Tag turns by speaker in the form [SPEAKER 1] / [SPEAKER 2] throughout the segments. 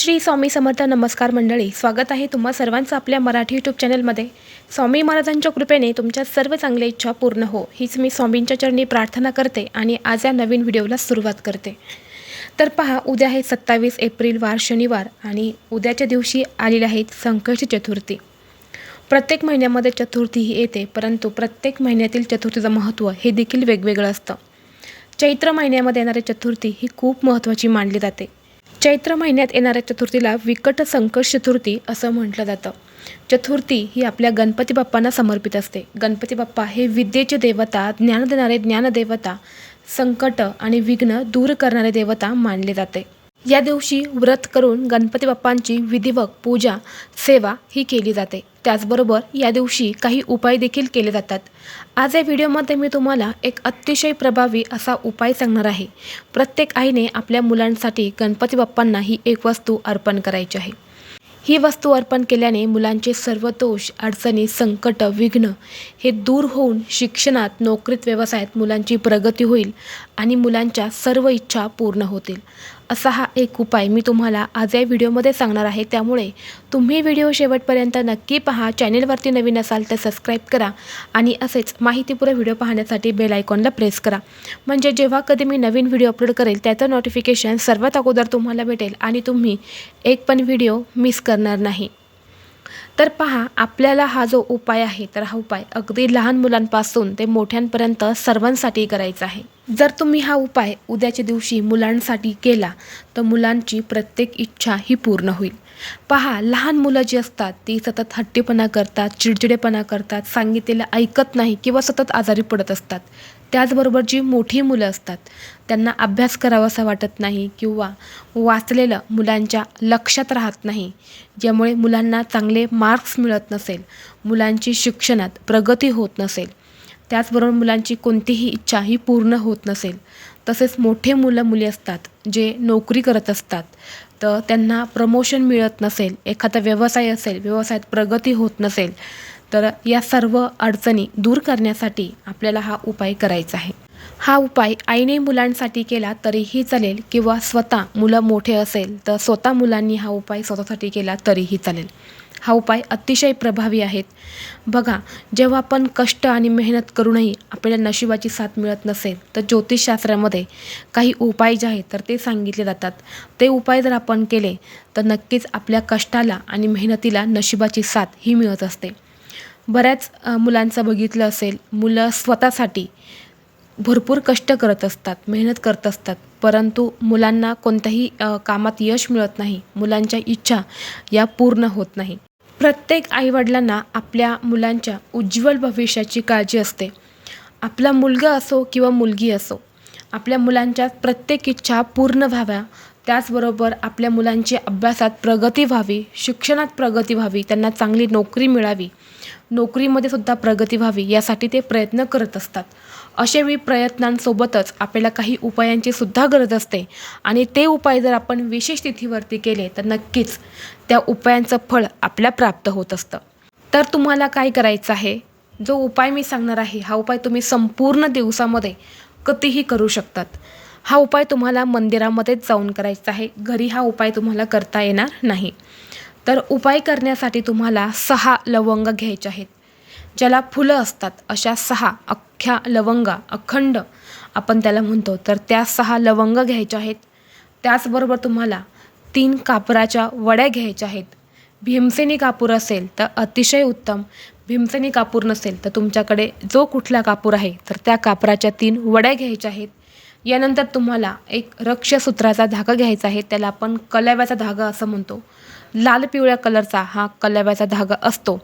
[SPEAKER 1] श्री स्वामी समर्थ नमस्कार मंडळी स्वागत आहे तुम्हा सर्वांचं आपल्या मराठी यूट्यूब चॅनलमध्ये स्वामी महाराजांच्या कृपेने तुमच्या सर्व चांगल्या इच्छा पूर्ण हो हीच मी स्वामींच्या चरणी प्रार्थना करते आणि आज या नवीन व्हिडिओला सुरुवात करते. तर पहा उद्या आहे सत्तावीस एप्रिल वार शनिवार आणि उद्याच्या दिवशी आलेली आहे संकष्टी चतुर्थी. प्रत्येक महिन्यामध्ये चतुर्थी ही येते परंतु प्रत्येक महिन्यातील चतुर्थीचं महत्त्व हे देखील वेगवेगळं असतं. चैत्र महिन्यामध्ये येणारी चतुर्थी ही खूप महत्त्वाची मानली जाते. चैत्र महिन्यात येणाऱ्या चतुर्थीला विकट संकट चतुर्थी असं म्हटलं जातं. चतुर्थी ही आपल्या गणपती बाप्पांना समर्पित असते. गणपती बाप्पा हे विद्येचे देवता ज्ञान देणारे ज्ञानदेवता संकट आणि विघ्न दूर करणारे देवता मानले जाते. या दिवशी व्रत करून गणपती बाप्पांची विधिवत पूजा सेवा ही केली जाते. त्याचबरोबर या दिवशी काही उपाय देखील केले जातात. आज या व्हिडिओमध्ये मी तुम्हाला एक अतिशय प्रभावी असा उपाय सांगणार आहे. प्रत्येक आईने आपल्या मुलांसाठी गणपती बाप्पांना ही एक वस्तू अर्पण करायची आहे. ही वस्तू अर्पण केल्याने मुलांचे सर्व दोष अडचणी संकट विघ्न हे दूर होऊन शिक्षणात नोकरीत व्यवसायात मुलांची प्रगती होईल आणि मुलांच्या सर्व इच्छा पूर्ण होतील. असा हा एक उपाय मी तुम्हाला आज या व्हिडिओमध्ये सांगणार आहे. त्यामुळे तुम्ही व्हिडिओ शेवटपर्यंत नक्की पहा. चॅनेलवरती नवीन असाल तर सबस्क्राईब करा आणि असेच माहितीपूर्ण व्हिडिओ पाहण्यासाठी बेल आयकॉनला प्रेस करा. म्हणजे जेव्हा कधी मी नवीन व्हिडिओ अपलोड करेल त्याचं नोटिफिकेशन सर्वात अगोदर तुम्हाला भेटेल आणि तुम्ही एक पण व्हिडिओ मिस करणार नाही. तर पहा आपल्याला हा जो उपाय आहे तर हा उपाय अगदी लहान मुलांपासून ते मोठ्यांपर्यंत सर्वांसाठी करायचा आहे. जर तुम्ही हा उपाय उद्याच्या दिवशी मुलांसाठी केला तर मुलांची प्रत्येक इच्छा ही पूर्ण होईल. पहा लहान मुलं जी असतात ती सतत हट्टीपणा करतात चिडचिडेपणा करतात सांगितलेलं ऐकत नाही किंवा सतत आजारी पडत असतात. त्याचबरोबर जी मोठी मुलं असतात त्यांना अभ्यास करावासा वाटत नाही किंवा वाचलेलं मुलांच्या लक्षात राहत नाही ज्यामुळे मुलांना चांगले मार्क्स मिळत नसेल मुलांची शिक्षणात प्रगती होत नसेल त्याचबरोबर मुलांची कोणतीही इच्छा ही पूर्ण होत नसेल. तसेच मोठे मुलं मुली असतात जे नोकरी करत असतात तर त्यांना प्रमोशन मिळत नसेल एखादा व्यवसाय असेल व्यवसायात प्रगती होत नसेल तर या सर्व अडचणी दूर करण्यासाठी आपल्याला हा उपाय करायचा आहे. हा उपाय आईने मुलांसाठी केला तरीही चालेल किंवा स्वतः मुलं मोठे असेल तर स्वतः मुलांनी हा उपाय स्वतःसाठी केला तरीही चालेल. हा उपाय अतिशय प्रभावी आहेत. बघा जेव्हा आपण कष्ट आणि मेहनत करूनही आपल्याला नशिबाची साथ मिळत नसेल तर ज्योतिषशास्त्रामध्ये काही उपाय जे आहेत तर ते सांगितले जातात. ते उपाय जर आपण केले तर नक्कीच आपल्या कष्टाला आणि मेहनतीला नशिबाची साथ ही मिळत असते. बऱ्याच मुलांचं बघितलं असेल मुलं स्वतःसाठी भरपूर कष्ट करत असतात मेहनत करत असतात परंतु मुलांना कोणत्याही कामात यश मिळत नाही मुलांच्या इच्छा या पूर्ण होत नाही. प्रत्येक आईवडिलांना आपल्या मुलांच्या उज्ज्वल भविष्याची काळजी असते. आपला मुलगा असो किंवा मुलगी असो आपल्या मुलांच्या प्रत्येक इच्छा पूर्ण व्हाव्या त्याचबरोबर आपल्या मुलांची अभ्यासात प्रगती व्हावी शिक्षणात प्रगती व्हावी त्यांना चांगली नोकरी मिळावी नोकरीमध्ये सुद्धा प्रगती व्हावी यासाठी ते प्रयत्न करत असतात. अशावेळी प्रयत्नांसोबतच आपल्याला काही उपायांची सुद्धा गरज असते आणि ते उपाय जर आपण विशेष तिथीवरती केले तर नक्कीच त्या उपायांचं फळ आपल्या प्राप्त होत असतं. तर तुम्हाला काय करायचं आहे? जो उपाय मी सांगणार आहे हा उपाय तुम्ही संपूर्ण दिवसामध्ये कधीही करू शकतात. हा उपाय तुम्हाला मंदिरामध्येच जाऊन करायचा आहे. घरी हा उपाय तुम्हाला करता येणार नाही. तर उपाय करण्यासाठी तुम्हाला सहा लवंग घ्यायचे आहेत. ज्याला फुलं असतात अशा सहा अख्ख्या लवंगा अखंड आपण त्याला म्हणतो. तर त्या सहा लवंग घ्यायच्या आहेत. त्याचबरोबर तुम्हाला तीन कापराच्या वड्या घ्यायच्या आहेत. भीमसेनी कापूर असेल तर अतिशय उत्तम. भीमसेनी कापूर नसेल तर तुमच्याकडे जो कुठला कापूर आहे तर त्या कापराच्या तीन वड्या घ्यायच्या आहेत. यानंतर तुम्हाला एक रक्षसूत्राचा धागा घ्यायचा आहे. त्याला आपण कलाव्याचा धागा असं म्हणतो. लाल पिवळ्या कलरचा हा कलाव्याचा धागा असतो.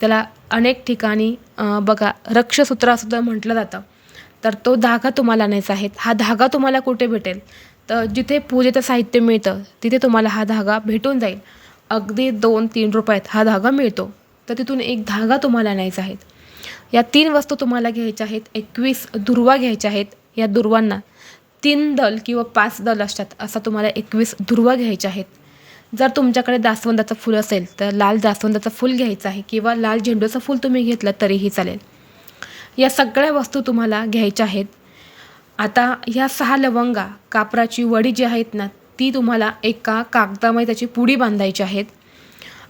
[SPEAKER 1] त्याला अनेक ठिकाणी बघा रक्षसूत्रासुद्धा म्हटलं जातं. तर तो धागा तुम्हाला आणायचा आहे. हा धागा तुम्हाला कुठे भेटेल? तर जिथे पूजेचं साहित्य मिळतं तिथे तुम्हाला हा धागा भेटून जाईल. अगदी दोन तीन रुपयात हा धागा मिळतो. तर तिथून एक धागा तुम्हाला आणायचा आहे. या तीन वस्तू तुम्हाला घ्यायच्या आहेत. एकवीस दुर्वा घ्यायच्या आहेत या दुर्वांना. तीन दल किंवा पाच दल असतात असा तुम्हाला एकवीस दुर्वा घ्यायच्या आहेत. जर तुमच्याकडे जास्वंदाचं फूल असेल तर लाल जास्वंदाचं फूल घ्यायचं आहे किंवा लाल झेंडूचं फूल तुम्ही घेतलं तरीही चालेल. या सगळ्या वस्तू तुम्हाला घ्यायच्या आहेत. आता ह्या सहा लवंगा कापराची वडी जी आहेत ना ती तुम्हाला एका कागदामध्ये त्याची पुडी बांधायची आहेत.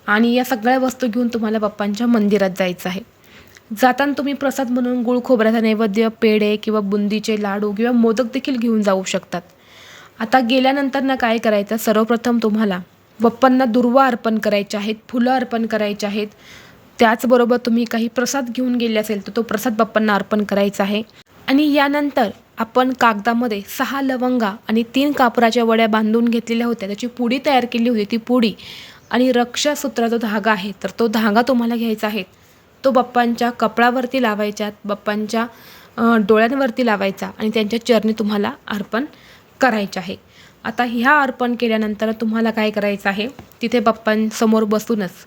[SPEAKER 1] आणि या सगळ्या वस्तू घेऊन तुम्हाला बाप्पांच्या मंदिरात जायचं आहे. जाताना तुम्ही प्रसाद म्हणून गुळ खोबऱ्याचा नैवेद्य पेढे किंवा बुंदीचे लाडू किंवा मोदक देखील घेऊन जाऊ शकतात. आता गेल्यानंतर ना काय करायचं? सर्वप्रथम तुम्हाला बाप्पांना दुर्वा अर्पण करायचे आहेत फुलं अर्पण करायचे आहेत. त्याचबरोबर तुम्ही काही प्रसाद घेऊन गेले असेल तर तो प्रसाद बाप्पांना अर्पण करायचा आहे. आणि यानंतर आपण कागदामध्ये सहा लवंगा आणि तीन कापराच्या वड्या बांधून घेतलेल्या होत्या. त्याची पुडी तयार केली होती ती पुडी. आणि रक्षासूत्रा जो धागा आहे तर तो धागा तुम्हाला घ्यायचा आहे. तो बाप्पांच्या कपडावरती लावायच्या बाप्पांच्या डोळ्यांवरती लावायचा आणि त्यांच्या चरणी तुम्हाला अर्पण करायचे आहे. आता ह्या अर्पण केल्यानंतर तुम्हाला काय करायचं आहे? तिथे बाप्पांसमोर बसूनच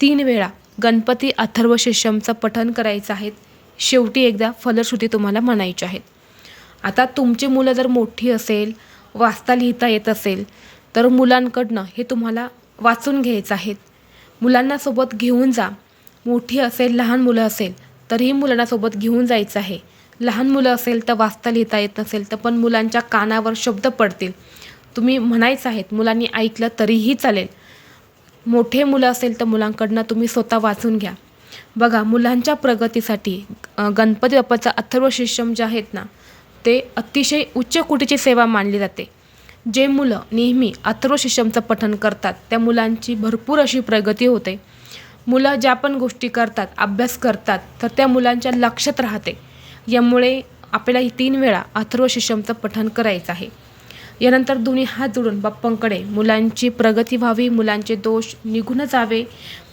[SPEAKER 1] तीन वेळा गणपती अथर्व शिष्यमचं पठण करायचं आहे. शेवटी एकदा फलश्रुती तुम्हाला म्हणायची आहेत. आता तुमची मुलं जर मोठी असेल वाचता लिहिता येत असेल तर मुलांकडनं हे तुम्हाला वाचून घ्यायचं आहेत मुलांना सोबत घेऊन जा. मोठी असेल लहान मुलं असेल तरीही मुलांना सोबत घेऊन जायचं आहे. लहान मुलं असेल तर वाचता लिहिता येत नसेल तर पण मुलांच्या कानावर शब्द पडतील. तुम्ही म्हणायचं आहेत मुलांनी ऐकलं तरीही चालेल. मोठे मुलं असेल तर मुलांकडनं तुम्ही स्वतः वाचून घ्या. बघा मुलांच्या प्रगतीसाठी गणपती बाप्पाचं अथर्व शिष्यम जे आहेत ना ते अतिशय उच्च कोटीची सेवा मानली जाते. जे मुलं नेहमी अथर्व शिष्यमचं पठन करतात त्या मुलांची भरपूर अशी प्रगती होते. मुलं ज्या पण गोष्टी करतात अभ्यास करतात तर त्या मुलांच्या लक्षात राहते. यामुळे आपल्याला ही तीन वेळा अथर्व शिष्यमचं पठण करायचं आहे. यानंतर दोन्ही हात जोडून बाप्पांकडे मुलांची प्रगती व्हावी मुलांचे दोष निघून जावे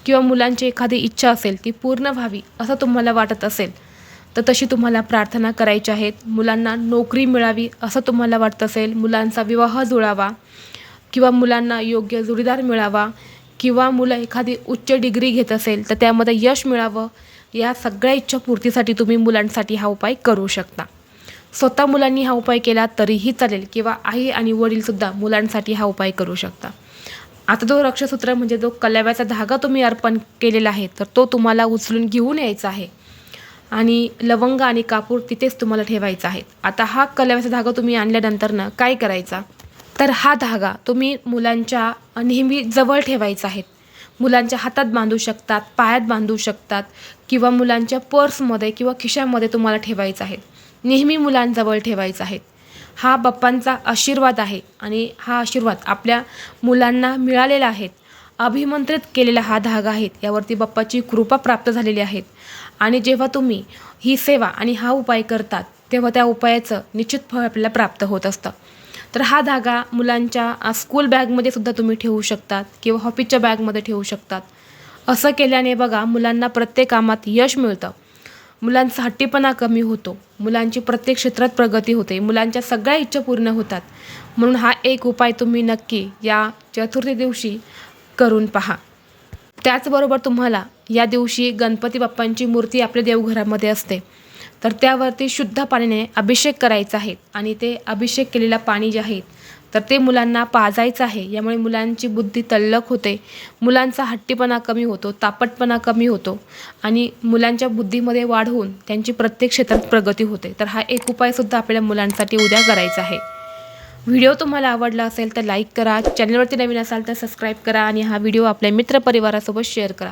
[SPEAKER 1] किंवा मुलांची एखादी इच्छा असेल ती पूर्ण व्हावी असं तुम्हाला वाटत असेल तर तशी तुम्हाला प्रार्थना करायची आहेत मुलांना नोकरी मिळावी असं तुम्हाला वाटत असेल मुलांचा विवाह जुळावा किंवा मुलांना योग्य जोडीदार मिळावा किंवा मुलं एखादी उच्च डिग्री घेत असेल तर त्यामध्ये यश मिळावं या सगळ्या इच्छापूर्तीसाठी तुम्ही मुलांसाठी हा उपाय करू शकता. स्वतः मुलांनी हा उपाय केला तरीही चालेल किंवा आई आणि वडीलसुद्धा मुलांसाठी हा उपाय करू शकता. आता जो रक्षसूत्र म्हणजे जो कलाव्याचा धागा तुम्ही अर्पण केलेला आहे तर तो तुम्हाला उचलून घेऊन यायचा आहे. आणि लवंग आणि कापूर तिथेच तुम्हाला ठेवायचा आहे. आता हा कलाव्याचा धागा तुम्ही आणल्यानंतरनं काय करायचा? तर हा धागा तुम्ही मुलांच्या नेहमी जवळ ठेवायचा आहे. मुलांच्या हातात बांधू शकतात पायात बांधू शकतात किंवा मुलांच्या पर्समध्ये किंवा खिशामध्ये तुम्हाला ठेवायचं आहे. नेहमी मुलांजवळ ठेवायचं आहे. हा बाप्पांचा आशीर्वाद आहे आणि हा आशीर्वाद आपल्या मुलांना मिळालेला आहे. अभिमंत्रित केलेला हा धागा आहे. यावरती बाप्पाची कृपा प्राप्त झालेली आहे. आणि जेव्हा तुम्ही ही सेवा आणि हा उपाय करतात तेव्हा त्या उपायाचं निश्चित फळ आपल्याला प्राप्त होत असतं. तर हा धागा मुलांच्या स्कूल बॅगमध्ये सुद्धा तुम्ही ठेवू शकतात किंवा हॉपीच्या बॅगमध्ये ठेवू शकतात. असं केल्याने बघा मुलांना प्रत्येक कामात यश मिळतं. मुलांचा हट्टीपणा कमी होतो. मुलांची प्रत्येक क्षेत्रात प्रगती होते. मुलांच्या सगळ्या इच्छा पूर्ण होतात. म्हणून हा एक उपाय तुम्ही नक्की या चतुर्थी दिवशी करून पहा. त्याचबरोबर तुम्हाला या दिवशी गणपती बाप्पांची मूर्ती आपल्या देवघरामध्ये असते. तर त्यावरती शुद्ध पाण्याने अभिषेक करायचा आहे आणि ते अभिषेक केलेलं पाणी जे आहे तर ते मुलांना पाजायचं आहे. यामुळे मुलांची बुद्धी तल्लक होते. मुलांचा हट्टीपणा कमी होतो तापटपणा कमी होतो आणि मुलांच्या बुद्धीमध्ये वाढ होऊन त्यांची प्रत्येक क्षेत्रात प्रगती होते. तर हा एक उपायसुद्धा आपल्या मुलांसाठी उद्या करायचा आहे. व्हिडिओ तुम्हाला आवडला असेल तर लाईक करा. चॅनलवरती नवीन असाल तर सबस्क्राईब करा आणि हा व्हिडिओ आपल्या मित्रपरिवारासोबत शेअर करा.